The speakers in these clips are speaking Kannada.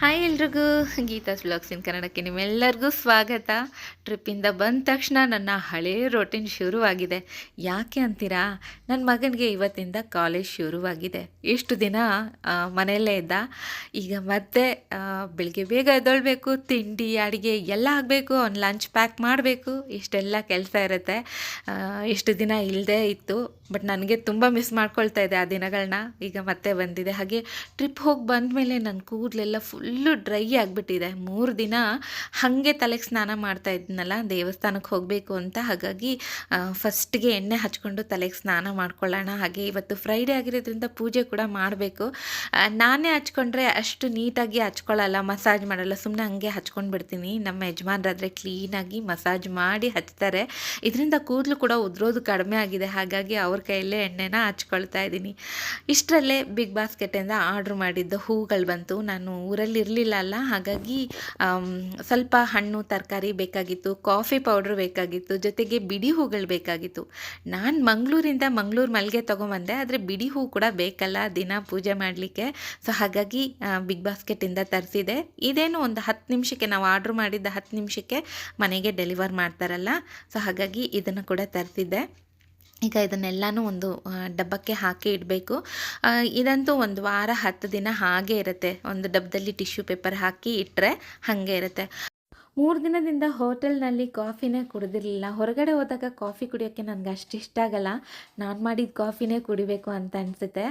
ಹಾಯ್ ಎಲ್ರಿಗೂ ಗೀತಾಸ್ ಇನ್ ಕನ್ನಡಕ್ಕೆ ನಿಮ್ಮೆಲ್ಲರಿಗೂ ಸ್ವಾಗತ. ಟ್ರಿಪ್ಪಿಂದ ಬಂದ ತಕ್ಷಣ ನನ್ನ ಹಳೇ ರೊಟೀನ್ ಶುರುವಾಗಿದೆ. ಯಾಕೆ ಅಂತೀರಾ? ನನ್ನ ಮಗನಿಗೆ ಇವತ್ತಿಂದ ಕಾಲೇಜ್ ಶುರುವಾಗಿದೆ. ಎಷ್ಟು ದಿನ ಮನೆಯಲ್ಲೇ ಇದ್ದ. ಈಗ ಮತ್ತೆ ಬೆಳಗ್ಗೆ ಬೇಗ ಎದ್ದೊಳ್ಬೇಕು, ತಿಂಡಿ, ಅಡುಗೆ ಎಲ್ಲ ಆಗಬೇಕು ಅವ್ನು ಲಂಚ್ ಪ್ಯಾಕ್ ಮಾಡಬೇಕು. ಇಷ್ಟೆಲ್ಲ ಕೆಲಸ ಇರುತ್ತೆ. ಎಷ್ಟು ದಿನ ಇಲ್ಲದೇ ಇತ್ತು. ಬಟ್ ನನಗೆ ತುಂಬ ಮಿಸ್ ಮಾಡ್ಕೊಳ್ತಾ ಇದೆ ಆ ದಿನಗಳನ್ನ ಈಗ ಮತ್ತೆ ಬಂದಿದೆ. ಹಾಗೆ ಟ್ರಿಪ್ ಹೋಗಿ ಬಂದಮೇಲೆ ನನ್ನ ಕೂದಲೆಲ್ಲ ಫುಲ್ಲು ಡ್ರೈ ಆಗಿಬಿಟ್ಟಿದೆ. ಮೂರು ದಿನ ಹಾಗೆ ತಲೆಗೆ ಸ್ನಾನ ಮಾಡ್ತಾ ಇದ್ನಲ್ಲ ದೇವಸ್ಥಾನಕ್ಕೆ ಹೋಗಬೇಕು ಅಂತ. ಹಾಗಾಗಿ ಫಸ್ಟ್ಗೆ ಎಣ್ಣೆ ಹಚ್ಕೊಂಡು ತಲೆಗೆ ಸ್ನಾನ ಮಾಡ್ಕೊಳ್ಳೋಣ. ಹಾಗೆ ಇವತ್ತು ಫ್ರೈಡೇ ಆಗಿರೋದ್ರಿಂದ ಪೂಜೆ ಕೂಡ ಮಾಡಬೇಕು. ನಾನೇ ಹಚ್ಕೊಂಡ್ರೆ ಅಷ್ಟು ನೀಟಾಗಿ ಹಚ್ಕೊಳ್ಳಲ್ಲ, ಮಸಾಜ್ ಮಾಡಲ್ಲ. ಸುಮ್ಮನೆ ಹಂಗೆ ಹಚ್ಕೊಂಡು ಬಿಡ್ತೀನಿ ನಮ್ಮ ಯಜಮಾನ್ರಾದರೆ ಕ್ಲೀನಾಗಿ ಮಸಾಜ್ ಮಾಡಿ ಹಚ್ತಾರೆ. ಇದರಿಂದ ಕೂದಲು ಕೂಡ ಉದ್ರೋದು ಕಡಿಮೆ ಆಗಿದೆ. ಹಾಗಾಗಿ ಅವ್ರ ಕೈಯಲ್ಲೇ ಎಣ್ಣೆನ ಹಚ್ಕೊಳ್ತಾ ಇದ್ದೀನಿ. ಇಷ್ಟರಲ್ಲೇ ಬಿಗ್ ಬಾಸ್ಕೆಟಿಂದ ಆರ್ಡ್ರ್ ಮಾಡಿದ್ದ ಹೂಗಳು ಬಂತು. ನಾನು ಊರಲ್ಲಿ ಇರಲಿಲ್ಲ ಅಲ್ಲ ಹಾಗಾಗಿ ಸ್ವಲ್ಪ ಹಣ್ಣು, ತರಕಾರಿ ಬೇಕಾಗಿತ್ತು, ಕಾಫಿ ಪೌಡ್ರ್ ಬೇಕಾಗಿತ್ತು, ಜೊತೆಗೆ ಬಿಡಿ ಹೂಗಳು ಬೇಕಾಗಿತ್ತು. ನಾನು ಮಂಗಳೂರಿಂದ ಮಂಗಳೂರು ಮಲ್ಲಿಗೆ ತೊಗೊಂಬಂದೆ, ಆದರೆ ಬಿಡಿ ಹೂ ಕೂಡ ಬೇಕಲ್ಲ, ದಿನ ಪೂಜೆ ಮಾಡಲಿಕ್ಕೆ. ಸೊ ಹಾಗಾಗಿ ಬಿಗ್ ಬಾಸ್ಕೆಟಿಂದ ತರಿಸಿದೆ. ಇದೇನು ಒಂದು ಹತ್ತು ನಿಮಿಷಕ್ಕೆ, ನಾವು ಆರ್ಡ್ರ್ ಮಾಡಿದ್ದ ಹತ್ತು ನಿಮಿಷಕ್ಕೆ ಮನೆಗೆ ಡೆಲಿವರ್ ಮಾಡ್ತಾರಲ್ಲ. ಸೊ ಹಾಗಾಗಿ ಇದನ್ನು ಕೂಡ ತರಿಸಿದ್ದೆ. ಈಗ ಇದನ್ನೆಲ್ಲನೂ ಒಂದು ಡಬ್ಬಕ್ಕೆ ಹಾಕಿ ಇಡಬೇಕು. ಇದಂತೂ ಒಂದು ವಾರ ಹತ್ತು ದಿನ ಹಾಗೆ ಇರುತ್ತೆ. ಒಂದು ಡಬ್ಬದಲ್ಲಿ ಟಿಶ್ಯೂ ಪೇಪರ್ ಹಾಕಿ ಇಟ್ಟರೆ ಹಾಗೆ ಇರುತ್ತೆ. ಮೂರು ದಿನದಿಂದ ಹೋಟೆಲ್ನಲ್ಲಿ ಕಾಫಿನೇ ಕುಡಿದಿರಲಿಲ್ಲ. ಹೊರಗಡೆ ಹೋದಾಗ ಕಾಫಿ ಕುಡಿಯೋಕ್ಕೆ ನನಗೆ ಅಷ್ಟು ಇಷ್ಟ ಆಗಲ್ಲ. ನಾನು ಮಾಡಿದ ಕಾಫಿನೇ ಕುಡಿಬೇಕು ಅಂತ ಅನಿಸುತ್ತೆ.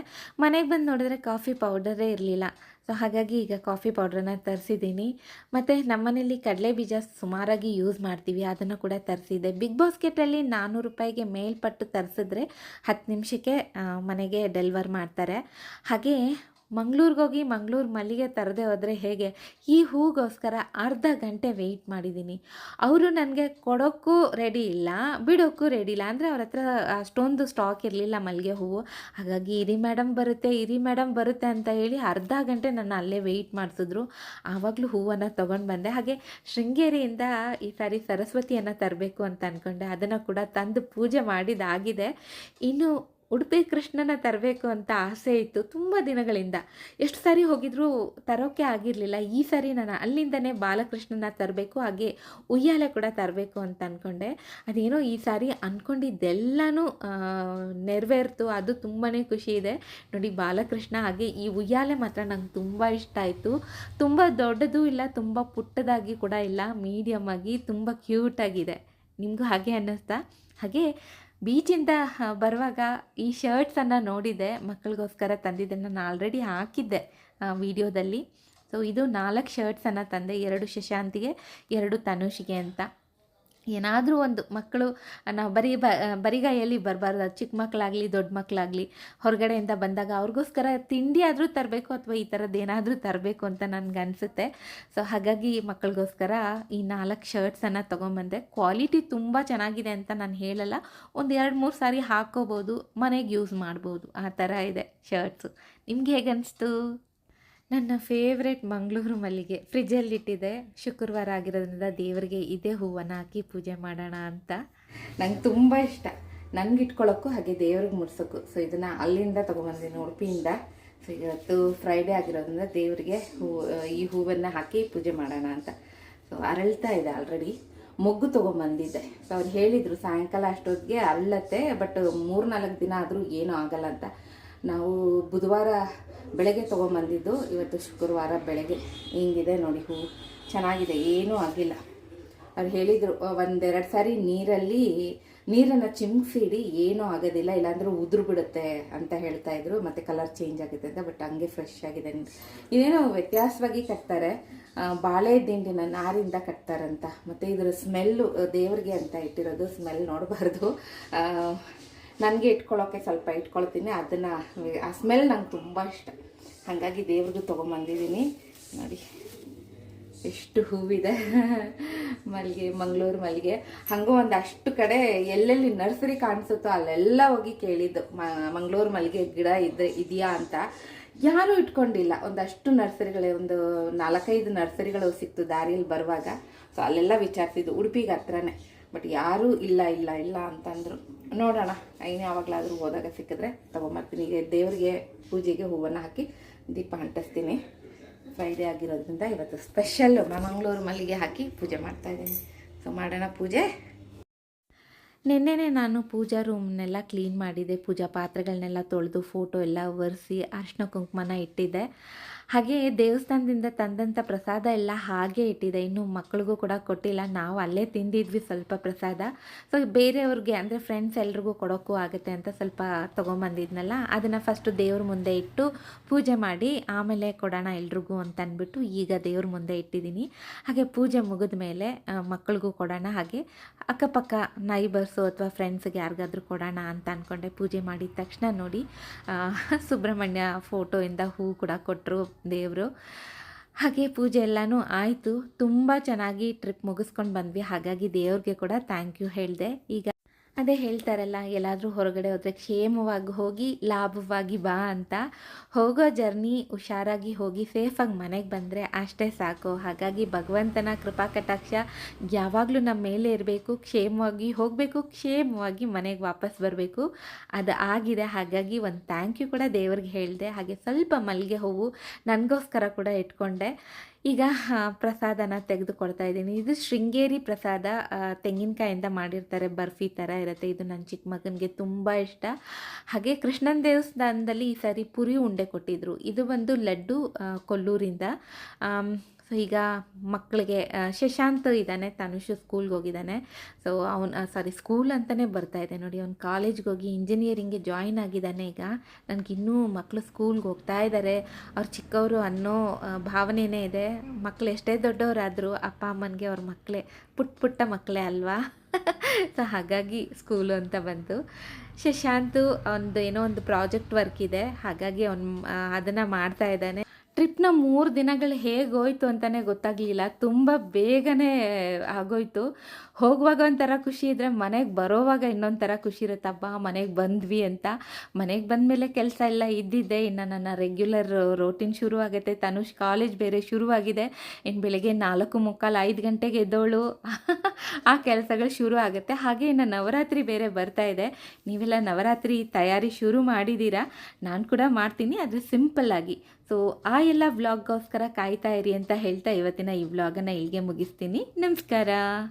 ಮನೆಗೆ ಬಂದು ನೋಡಿದ್ರೆ ಕಾಫಿ ಪೌಡರೇ ಇರಲಿಲ್ಲ. ಸೊ ಹಾಗಾಗಿ ಈಗ ಕಾಫಿ ಪೌಡ್ರನ್ನ ತರಿಸಿದ್ದೀನಿ. ಮತ್ತು ನಮ್ಮನೇಲಿ ಕಡಲೆ ಬೀಜ ಸುಮಾರಾಗಿ ಯೂಸ್ ಮಾಡ್ತೀವಿ. ಅದನ್ನು ಕೂಡ ತರಿಸಿದ್ದೆ. ಬಿಗ್ ಬಾಸ್ಕೆಟಲ್ಲಿ ನಾನ್ನೂರು ರೂಪಾಯಿಗೆ ಮೇಲ್ಪಟ್ಟು ತರಿಸಿದ್ರೆ ಹತ್ತು ನಿಮಿಷಕ್ಕೆ ಮನೆಗೆ ಡೆಲಿವರ್ ಮಾಡ್ತಾರೆ. ಹಾಗೆ ಮಂಗ್ಳೂರಿಗೆ ಹೋಗಿ ಮಂಗ್ಳೂರು ಮಲ್ಲಿಗೆ ತರದೆ ಹೋದರೆ ಹೇಗೆ? ಈ ಹೂಗೋಸ್ಕರ ಅರ್ಧ ಗಂಟೆ ವೆಯ್ಟ್ ಮಾಡಿದ್ದೀನಿ. ಅವರು ನನಗೆ ಕೊಡೋಕ್ಕೂ ರೆಡಿ ಇಲ್ಲ, ಬಿಡೋಕ್ಕೂ ರೆಡಿ ಇಲ್ಲ. ಅಂದರೆ ಅವ್ರ ಹತ್ರ ಅಷ್ಟೊಂದು ಸ್ಟಾಕ್ ಇರಲಿಲ್ಲ ಮಲ್ಲಿಗೆ ಹೂವು. ಹಾಗಾಗಿ ಇರಿ ಮೇಡಮ್ ಬರುತ್ತೆ, ಇರಿ ಮೇಡಮ್ ಬರುತ್ತೆ ಅಂತ ಹೇಳಿ ಅರ್ಧ ಗಂಟೆ ನನ್ನ ಅಲ್ಲೇ ವೆಯ್ಟ್ ಮಾಡಿಸಿದ್ರು. ಆವಾಗಲೂ ಹೂವನ್ನು ತೊಗೊಂಡು ಬಂದೆ. ಹಾಗೆ ಶೃಂಗೇರಿಯಿಂದ ಈ ಸಾರಿ ಸರಸ್ವತಿಯನ್ನು ತರಬೇಕು ಅಂತ ಅಂದ್ಕೊಂಡೆ ಅದನ್ನು ಕೂಡ ತಂದು ಪೂಜೆ ಮಾಡಿದಾಗಿದೆ. ಇನ್ನು ಉಡುಪಿ ಕೃಷ್ಣನ ತರಬೇಕು ಅಂತ ಆಸೆ ಇತ್ತು ತುಂಬ ದಿನಗಳಿಂದ. ಎಷ್ಟು ಸಾರಿ ಹೋಗಿದ್ರೂ ತರೋಕ್ಕೆ ಆಗಿರಲಿಲ್ಲ. ಈ ಸಾರಿ ನಾನು ಅಲ್ಲಿಂದನೇ ಬಾಲಕೃಷ್ಣನ ತರಬೇಕು, ಹಾಗೆ ಉಯ್ಯಾಲೆ ಕೂಡ ತರಬೇಕು ಅಂತ ಅಂದ್ಕೊಂಡೆ ಅದೇನೋ ಈ ಸಾರಿ ಅಂದ್ಕೊಂಡಿದ್ದೆಲ್ಲನೂ ನೆರವೇರ್ತು. ಅದು ತುಂಬಾ ಖುಷಿ ಇದೆ. ನೋಡಿ ಬಾಲಕೃಷ್ಣ ಹಾಗೆ ಈ ಉಯ್ಯಾಲೆ ಮಾತ್ರ ನಂಗೆ ತುಂಬ ಇಷ್ಟ ಆಯಿತು. ತುಂಬ ದೊಡ್ಡದು ಇಲ್ಲ, ತುಂಬ ಪುಟ್ಟದಾಗಿ ಕೂಡ ಇಲ್ಲ ಮೀಡಿಯಮ್ ಆಗಿ ತುಂಬ ಕ್ಯೂಟಾಗಿದೆ ನಿಮಗೂ ಹಾಗೆ ಅನ್ನಿಸ್ತಾ? ಹಾಗೆ ಬೀಚಿಂದ ಬರುವಾಗ ಈ ಶರ್ಟ್ಸನ್ನು ನೋಡಿದೆ. ಮಕ್ಕಳಿಗೋಸ್ಕರ ತಂದಿದ್ದನ್ನು ನಾನು ಆಲ್ರೆಡಿ ಹಾಕಿದ್ದೆ ವಿಡಿಯೋದಲ್ಲಿ ಸೊ ಇದು ನಾಲ್ಕು ಶರ್ಟ್ಸನ್ನು ತಂದೆ. ಎರಡು ಶಶಾಂತಿಗೆ, ಎರಡು ತನುಷಿಗೆ ಅಂತ. ಏನಾದರೂ ಒಂದು ಮಕ್ಕಳು, ನಾವು ಬರೀ ಬ, ಬರಿಗೈಯಲ್ಲಿ ಬರಬಾರ್ದು. ಚಿಕ್ಕ ಮಕ್ಕಳಾಗಲಿ ದೊಡ್ಡ ಮಕ್ಕಳಾಗಲಿ ಹೊರಗಡೆಯಿಂದ ಬಂದಾಗ ಅವ್ರಿಗೋಸ್ಕರ ತಿಂಡಿ ಆದರೂ ತರಬೇಕು ಅಥವಾ ಈ ಥರದ್ದು ಏನಾದರೂ ತರಬೇಕು ಅಂತ ನನಗೆ ಅನಿಸುತ್ತೆ. ಸೊ, ಹಾಗಾಗಿ ಮಕ್ಕಳಿಗೋಸ್ಕರ ಈ ನಾಲ್ಕು ಶರ್ಟ್ಸನ್ನು ತೊಗೊಂಬಂದೆ. ಕ್ವಾಲಿಟಿ ತುಂಬ ಚೆನ್ನಾಗಿದೆ ಅಂತ ನಾನು ಹೇಳಲ್ಲ. ಒಂದು ಎರಡು ಮೂರು ಸಾರಿ ಹಾಕ್ಕೋಬೋದು, ಮನೆಗೆ ಯೂಸ್ ಮಾಡ್ಬೋದು. ಆ ಥರ ಇದೆ ಶರ್ಟ್ಸು. ನಿಮ್ಗೆ ಹೇಗೆ ನನ್ನ ಫೇವ್ರೆಟ್ ಮಂಗಳೂರು ಮಲ್ಲಿಗೆ. ಫ್ರಿಜ್ಜಲ್ಲಿಟ್ಟಿದೆ ಶುಕ್ರವಾರ ಆಗಿರೋದ್ರಿಂದ ದೇವರಿಗೆ ಇದೇ ಹೂವನ್ನು ಹಾಕಿ ಪೂಜೆ ಮಾಡೋಣ ಅಂತ. ನಂಗೆ ತುಂಬ ಇಷ್ಟ. ನನಗೆ ಇಟ್ಕೊಳ್ಳೋಕ್ಕೂ ಹಾಗೆ ದೇವ್ರಿಗೆ ಮುಡ್ಸೋಕ್ಕೂ. ಸೊ ಇದನ್ನು ಅಲ್ಲಿಂದ ತೊಗೊಂಬಂದಿನಿ ಉಡುಪಿಯಿಂದ. ಸೊ ಇವತ್ತು ಫ್ರೈಡೇ ಆಗಿರೋದ್ರಿಂದ ದೇವರಿಗೆ ಹೂ, ಈ ಹೂವನ್ನು ಹಾಕಿ ಪೂಜೆ ಮಾಡೋಣ ಅಂತ. ಸೊ ಅರಳ್ತಾ ಇದೆ ಆಲ್ರೆಡಿ ಮೊಗ್ಗು ತೊಗೊಂಬಂದಿದ್ದೆ. ಸೊ ಅವ್ರು ಹೇಳಿದರು, ಸಾಯಂಕಾಲ ಅಷ್ಟೊತ್ತಿಗೆ ಅರಳತ್ತೆ ಬಟ್ ಮೂರು ನಾಲ್ಕು ದಿನ ಆದರೂ ಏನೂ ಆಗಲ್ಲ ಅಂತ. ನಾವು ಬುಧವಾರ ಬೆಳಗ್ಗೆ ತೊಗೊಂಬಂದಿದ್ದು ಇವತ್ತು ಶುಕ್ರವಾರ ಬೆಳಗ್ಗೆ ಹಿಂಗಿದೆ ನೋಡಿ ಹೂವು ಚೆನ್ನಾಗಿದೆ, ಏನೂ ಆಗಿಲ್ಲ. ಅವ್ರು ಹೇಳಿದರು ಒಂದೆರಡು ಸಾರಿ ನೀರಲ್ಲಿ, ನೀರನ್ನು ಚಿಮ್ಸಿಡಿ ಏನೂ ಆಗೋದಿಲ್ಲ, ಇಲ್ಲಾಂದ್ರೆ ಉದುರು ಬಿಡುತ್ತೆ ಅಂತ ಹೇಳ್ತಾ ಇದ್ರು. ಮತ್ತು ಕಲರ್ ಚೇಂಜ್ ಆಗುತ್ತೆ ಅಂತ ಬಟ್ ಹಂಗೆ ಫ್ರೆಶ್ ಆಗಿದೆ. ಇದೇನೋ ವ್ಯತ್ಯಾಸವಾಗಿ ಕಟ್ತಾರೆ. ಬಾಳೆ ದಿಂಡಿನ ನಾರಿಂದ ಕಟ್ತಾರಂತ. ಮತ್ತು ಇದರ ಸ್ಮೆಲ್ಲು ದೇವ್ರಿಗೆ ಅಂತ ಇಟ್ಟಿರೋದು ಸ್ಮೆಲ್ ನೋಡಬಾರ್ದು. ನನಗೆ ಇಟ್ಕೊಳ್ಳೋಕ್ಕೆ ಸ್ವಲ್ಪ ಇಟ್ಕೊಳ್ತೀನಿ. ಅದನ್ನು ಆ ಸ್ಮೆಲ್ ನಂಗೆ ತುಂಬ ಇಷ್ಟ. ಹಾಗಾಗಿ ದೇವ್ರಿಗೂ ತೊಗೊಂಬಂದಿದ್ದೀನಿ. ನೋಡಿ, ಎಷ್ಟು ಹೂವಿದೆ. ಮಲ್ಲಿಗೆ, ಮಂಗಳೂರು ಮಲ್ಲಿಗೆ. ಹಾಗೂ ಒಂದು ಅಷ್ಟು ಕಡೆ ಎಲ್ಲೆಲ್ಲಿ ನರ್ಸರಿ ಕಾಣಿಸುತ್ತೋ ಅಲ್ಲೆಲ್ಲ ಹೋಗಿ ಕೇಳಿದ್ದು. ಮಂಗಳೂರು ಮಲ್ಲಿಗೆ ಗಿಡ ಇದೆ ಇದೆಯಾ ಅಂತ. ಯಾರೂ ಇಟ್ಕೊಂಡಿಲ್ಲ. ಒಂದಷ್ಟು ನರ್ಸರಿಗಳೇ, ಒಂದು ನಾಲ್ಕೈದು ನರ್ಸರಿಗಳು ಸಿಕ್ತು ದಾರಿಯಲ್ಲಿ ಬರುವಾಗ. ಸೊ ಅಲ್ಲೆಲ್ಲ ವಿಚಾರಿಸಿದ್ದು ಉಡುಪಿಗೆ ಹತ್ರನೇ. ಬಟ್ ಯಾರೂ ಇಲ್ಲ ಇಲ್ಲ ಇಲ್ಲ ಅಂತಂದರು. ನೋಡೋಣ, ಇನ್ನು ಯಾವಾಗಲಾದರೂ ಹೋದಾಗ ಸಿಕ್ಕಿದ್ರೆ ತಗೊಂಬರ್ತೀನಿ ಈಗ ದೇವರಿಗೆ ಪೂಜೆಗೆ ಹೂವನ್ನು ಹಾಕಿ ದೀಪ ಅಂಟಿಸ್ತೀನಿ. ಫ್ರೈಡೇ ಆಗಿರೋದ್ರಿಂದ ಇವತ್ತು ಸ್ಪೆಷಲ್ಲು ಮಂಗಳೂರು ಮಲ್ಲಿಗೆ ಹಾಕಿ ಪೂಜೆ ಮಾಡ್ತಾ ಇದ್ದೀನಿ. ಸೊ ಮಾಡೋಣ ಪೂಜೆ. ನಿನ್ನೆನೇ ನಾನು ಪೂಜಾ ರೂಮ್ನೆಲ್ಲ ಕ್ಲೀನ್ ಮಾಡಿದೆ. ಪೂಜಾ ಪಾತ್ರೆಗಳನ್ನೆಲ್ಲ ತೊಳೆದು ಫೋಟೋ ಎಲ್ಲ ಒರೆಸಿ ಅರ್ಶಿನ ಕುಂಕುಮನ ಇಟ್ಟಿದ್ದೆ ಹಾಗೆ ದೇವಸ್ಥಾನದಿಂದ ತಂದಂಥ ಪ್ರಸಾದ ಎಲ್ಲ ಹಾಗೆ ಇಟ್ಟಿದೆ. ಇನ್ನು ಮಕ್ಕಳಿಗೂ ಕೂಡ ಕೊಟ್ಟಿಲ್ಲ. ನಾವು ಅಲ್ಲೇ ತಿಂದಿದ್ವಿ ಸ್ವಲ್ಪ ಪ್ರಸಾದ. ಸೊ ಬೇರೆಯವ್ರಿಗೆ ಅಂದರೆ ಫ್ರೆಂಡ್ಸ್ ಎಲ್ರಿಗೂ ಕೊಡೋಕ್ಕೂ ಆಗುತ್ತೆ ಅಂತ ಸ್ವಲ್ಪ ತೊಗೊಂಬಂದಿದ್ನಲ್ಲ, ಅದನ್ನು ಫಸ್ಟು ದೇವ್ರ ಮುಂದೆ ಇಟ್ಟು ಪೂಜೆ ಮಾಡಿ ಆಮೇಲೆ ಕೊಡೋಣ ಎಲ್ರಿಗೂ ಅಂತ ಅಂದ್ಬಿಟ್ಟು ಈಗ ದೇವ್ರ ಮುಂದೆ ಇಟ್ಟಿದ್ದೀನಿ. ಹಾಗೆ ಪೂಜೆ ಮುಗಿದ ಮೇಲೆ ಮಕ್ಕಳಿಗೂ ಕೊಡೋಣ ಹಾಗೆ ಅಕ್ಕಪಕ್ಕ, ನೈಬರ್ಸು ಅಥವಾ ಫ್ರೆಂಡ್ಸ್ಗೆ ಯಾರಿಗಾದ್ರೂ ಕೊಡೋಣ ಅಂತ ಅಂದ್ಕೊಂಡೆ ಪೂಜೆ ಮಾಡಿದ ತಕ್ಷಣ ನೋಡಿ ಸುಬ್ರಹ್ಮಣ್ಯ ಫೋಟೋಯಿಂದ ಹೂ ಕೂಡ ಕೊಟ್ಟರು ದೇವರು. ಹಾಗೆ ಪೂಜೆ ಎಲ್ಲನೂ ಆಯಿತು. ತುಂಬ ಚೆನ್ನಾಗಿ ಟ್ರಿಪ್ ಮುಗಿಸ್ಕೊಂಡು ಬಂದ್ವಿ. ಹಾಗಾಗಿ ದೇವ್ರಿಗೆ ಕೂಡ ಥ್ಯಾಂಕ್ ಯು ಹೇಳಿದೆ. ಈಗ ಅದೇ ಹೇಳ್ತಾರಲ್ಲ, ಎಲ್ಲಾದರೂ ಹೊರಗಡೆ ಹೋದರೆ ಕ್ಷೇಮವಾಗಿ ಹೋಗಿ, ಲಾಭವಾಗಿ ಬಾ ಅಂತ. ಹೋಗೋ ಜರ್ನಿ ಹುಷಾರಾಗಿ ಹೋಗಿ ಸೇಫಾಗಿ ಮನೆಗೆ ಬಂದರೆ ಅಷ್ಟೇ ಸಾಕು. ಹಾಗಾಗಿ ಭಗವಂತನ ಕೃಪಾ ಕಟಾಕ್ಷ ಯಾವಾಗಲೂ ನಮ್ಮ ಮೇಲೆ ಇರಬೇಕು. ಕ್ಷೇಮವಾಗಿ ಹೋಗಬೇಕು, ಕ್ಷೇಮವಾಗಿ ಮನೆಗೆ ವಾಪಸ್ ಬರಬೇಕು. ಅದು ಆಗಿದೆ. ಹಾಗಾಗಿ ಒಂದು ಥ್ಯಾಂಕ್ ಯು ಕೂಡ ದೇವ್ರಿಗೆ ಹೇಳಿದೆ. ಹಾಗೆ ಸ್ವಲ್ಪ ಮಲ್ಲಿಗೆ ಹೂವು ನನಗೋಸ್ಕರ ಕೂಡ ಇಟ್ಕೊಂಡೆ. ಈಗ ಪ್ರಸಾದನ ತೆಗೆದುಕೊಡ್ತಾ ಇದ್ದೀನಿ. ಇದು ಶೃಂಗೇರಿ ಪ್ರಸಾದ ತೆಂಗಿನಕಾಯಿಂದ ಮಾಡಿರ್ತಾರೆ, ಬರ್ಫಿ ಥರ ಇರುತ್ತೆ. ಇದು ನನ್ನ ಚಿಕ್ಕ ಮಗನಿಗೆ ತುಂಬ ಇಷ್ಟ. ಹಾಗೆ ಕೃಷ್ಣನ ದೇವಸ್ಥಾನದಲ್ಲಿ ಈ ಸಾರಿ ಪುರಿ ಉಂಡೆ ಕೊಟ್ಟಿದ್ರು. ಇದು ಬಂದು ಲಡ್ಡು ಕೊಲ್ಲೂರಿಂದ. ಸೊ ಈಗ ಮಕ್ಕಳಿಗೆ ಶಶಾಂತ್ ಇದ್ದಾನೆ, ತನುಷ್ ಸ್ಕೂಲ್ಗೆ ಹೋಗಿದ್ದಾನೆ. ಸೊ ಅವನು ಸಾರಿ ಸ್ಕೂಲ್ ಅಂತಲೇ ಬರ್ತಾ ಇದೆ. ನೋಡಿ, ಅವ್ನು ಕಾಲೇಜ್ಗೆ ಹೋಗಿ ಇಂಜಿನಿಯರಿಂಗ್ಗೆ ಜಾಯಿನ್ ಆಗಿದ್ದಾನೆ ಈಗ. ನನಗಿನ್ನೂ ಮಕ್ಕಳು ಸ್ಕೂಲ್ಗೆ ಹೋಗ್ತಾ ಇದ್ದಾರೆ ಅವ್ರು ಚಿಕ್ಕವರು ಅನ್ನೋ ಭಾವನೆಯೇ ಇದೆ. ಮಕ್ಕಳು ಎಷ್ಟೇ ದೊಡ್ಡವರಾದರೂ ಅಪ್ಪ, ಅಮ್ಮನಿಗೆ ಅವ್ರ ಮಕ್ಕಳೇ ಪುಟ್ಟ ಪುಟ್ಟ ಮಕ್ಕಳೇ ಅಲ್ವಾ? ಸೊ ಹಾಗಾಗಿ ಸ್ಕೂಲು ಅಂತ ಬಂತು. ಶಶಾಂತು ಒಂದು ಏನೋ ಒಂದು ಪ್ರಾಜೆಕ್ಟ್ ವರ್ಕ್ ಇದೆ. ಹಾಗಾಗಿ ಅವನು ಅದನ್ನು ಮಾಡ್ತಾ ಇದ್ದಾನೆ. ಟ್ರಿಪ್ನ ಮೂರು ದಿನಗಳು ಹೇಗೋಯ್ತು ಅಂತಲೇ ಗೊತ್ತಾಗಲಿಲ್ಲ. ತುಂಬ ಬೇಗನೆ ಆಗೋಯ್ತು. ಹೋಗುವಾಗ ಒಂಥರ ಖುಷಿ ಇದ್ದರೆ ಮನೆಗೆ ಬರೋವಾಗ ಇನ್ನೊಂಥರ ಥರ ಖುಷಿ ಇರುತ್ತಪ್ಪ ಮನೆಗೆ ಬಂದ್ವಿ ಅಂತ. ಮನೆಗೆ ಬಂದಮೇಲೆ ಕೆಲಸ ಎಲ್ಲ ಇದ್ದಿದ್ದೆ. ಇನ್ನು ನನ್ನ ರೆಗ್ಯುಲರ್ ರೋಟೀನ್ ಶುರು ಆಗುತ್ತೆ ತನುಷ್ ಕಾಲೇಜ್ ಬೇರೆ ಶುರುವಾಗಿದೆ. ಇನ್ನು ಬೆಳಗ್ಗೆ ನಾಲ್ಕು ಮುಕ್ಕಾಲು ಐದು ಗಂಟೆಗೆ ಎದ್ದೋಳು. ಆ ಕೆಲಸಗಳು ಶುರು ಆಗುತ್ತೆ ಹಾಗೆ ಇನ್ನು ನವರಾತ್ರಿ ಬೇರೆ ಬರ್ತಾ ಇದೆ. ನೀವೆಲ್ಲ ನವರಾತ್ರಿ ತಯಾರಿ ಶುರು ಮಾಡಿದ್ದೀರಾ ನಾನು ಕೂಡ ಮಾಡ್ತೀನಿ. ಆದರೆ ಸಿಂಪಲ್ಲಾಗಿ ಸೊ ಆ ಎಲ್ಲ ವ್ಲಾಗ್ಗೋಸ್ಕರ ಕಾಯ್ತಾ ಇರಿ ಅಂತ ಹೇಳ್ತಾ ಇವತ್ತಿನ ಈ ವ್ಲಾಗನ್ನು ಇಲ್ಲಿಗೆ ಮುಗಿಸ್ತೀನಿ. ನಮಸ್ಕಾರ.